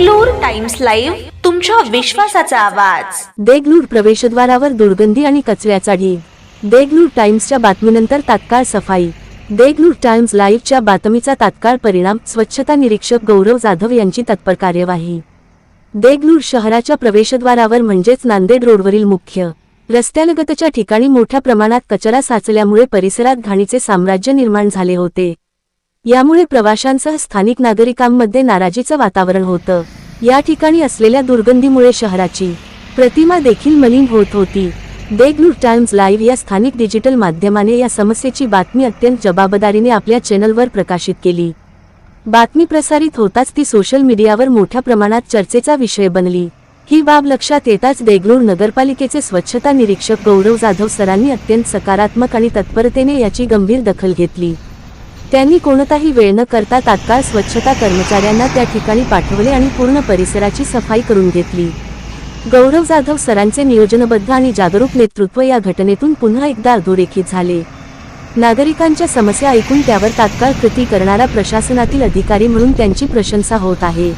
Deglur times live तुमच्या विश्वासाचा आवाज. देगलूर प्रवेशद्वारावर दुर्गंधी आणि कचऱ्याचा ढीग देगलूर टाइम्सच्या बातमीनंतर तात्काळ सफाई. देगलूर टाइम्स लाईव्हच्या बातमीचा तात्काळ परिणाम स्वच्छता निरीक्षक गौरव जाधव यांची तत्पर कार्यवाही. देगलूर शहराच्या प्रवेशद्वारावर म्हणजेच नांदेड रोडवरील मुख्य रस्त्यालगतच्या ठिकाणी मोठ्या प्रमाणात कचरा साचल्यामुळे परिसरात घाणीचे साम्राज्य निर्माण झाले होते. यामुळे प्रवाशांसह स्थानिक नागरिकांमध्ये नाराजीचं वातावरण होतं. या ठिकाणी असलेल्या दुर्गंधीमुळे शहराची प्रतिमा देखील मलिन होत होती. देगलूर टाइम्स लाईव्ह या स्थानिक डिजिटल माध्यमाने या समस्येची बातमी अत्यंत जबाबदारीने आपल्या चॅनलवर प्रकाशित केली. बातमी प्रसारित होताच ती सोशल मीडियावर मोठ्या प्रमाणात चर्चेचा विषय बनली. ही बाब लक्षात येताच देगलूर नगरपालिकेचे स्वच्छता निरीक्षक गौरव जाधव सरांनी अत्यंत सकारात्मक आणि तत्परतेने याची गंभीर दखल घेतली. त्यांनी कोणताही वेळ न करता तात्काळ स्वच्छता कर्मचाऱ्यांना त्या ठिकाणी पाठवले आणि पूर्ण परिसराची सफाई करून घेतली. गौरव जाधव सरांचे नियोजनबद्ध आणि जागरूक नेतृत्व या घटनेतून पुन्हा एकदा अधोरेखित झाले. नागरिकांच्या समस्या ऐकून त्यावर तात्काळ कृती करणारा प्रशासनातील अधिकारी म्हणून त्यांची प्रशंसा होत आहे.